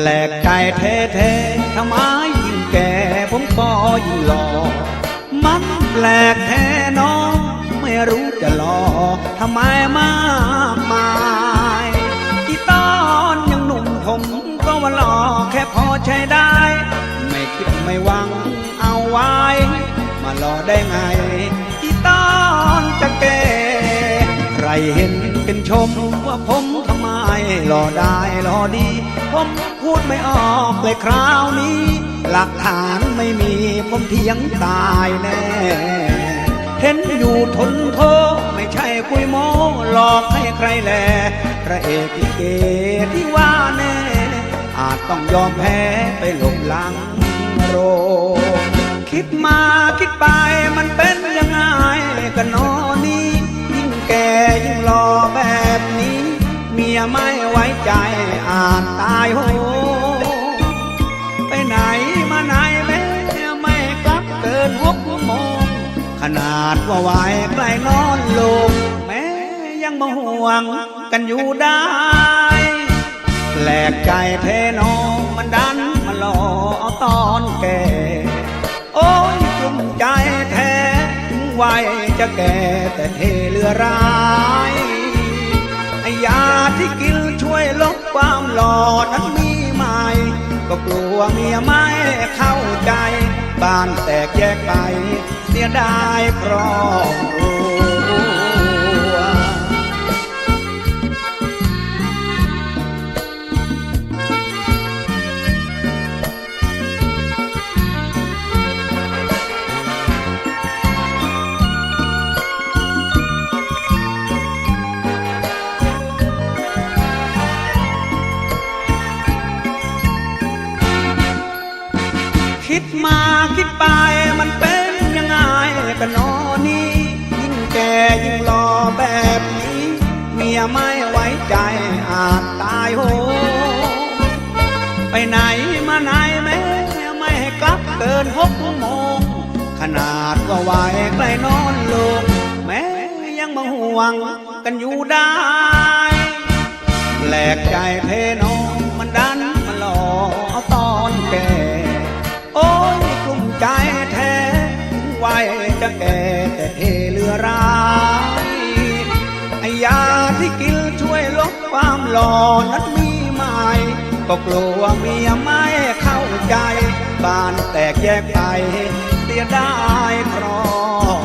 แหลกใจแท้ๆทำไมยิ่งแก่ผมก็ยิ่งหล่อ มันแปลกแท้น้อง ไม่รู้จะหล่อทำไมมากมายที่ตอนยังหนุ่มผมก็ว่าหล่อแค่พอใช้ได้ ไม่คิดไม่หวังเอาไว้ มาหล่อได้ไงที่ตอนจะแก่ใครเห็นเป็นชมว่าผมทำไมหล่อได้หล่อดีผม พูดไม่ออกเลยคราวนี้ หลักฐานไม่มีผมเถียงตายแน่ เห็นอยู่ทนโทไม่ใช่คุยโมหลอกให้ใครแลพระเอกลิเกที่ว่าแน่ อาจต้องยอมแพ้ไปหลงหลังโรคคิดมาคิดไปมันเป็นยังไงกันนอนี้ยิ่งแก่ยิ่งรอแบบนี้ เมียไม่ไว้ใจอาจตายโห ขนาดว่าไหวใกล้นอนลง แม้ยังมาห่วงกันอยู่ได้ แปลกใจเทน้องมันดันมาหลอเอาตอนแก่ โอ้ยกลุ้มใจแท้ถึงวัยจะแก่แต่เทเลือร้ายยาที่กินช่วยลดความหลอนั้นมีไหมก็กลัวเมียไม่เข้า บ้านแตกแยกไป เสียดายครอบครัวคิดมา ยไม่ไว้ใจอาจตายโหไปไหนมาไหนแม่ไม่ให้กลับเกินหกโมง ขนาดว่าไหวใกล้นอนลงแม่ยังมาห่วงกันอยู่ได้แหลกใจเทน้องมัน หลอนั้นมีหมก็กลัวเมียไม่เข้าใจ บ้านแตกแยกไปเสียดายครอง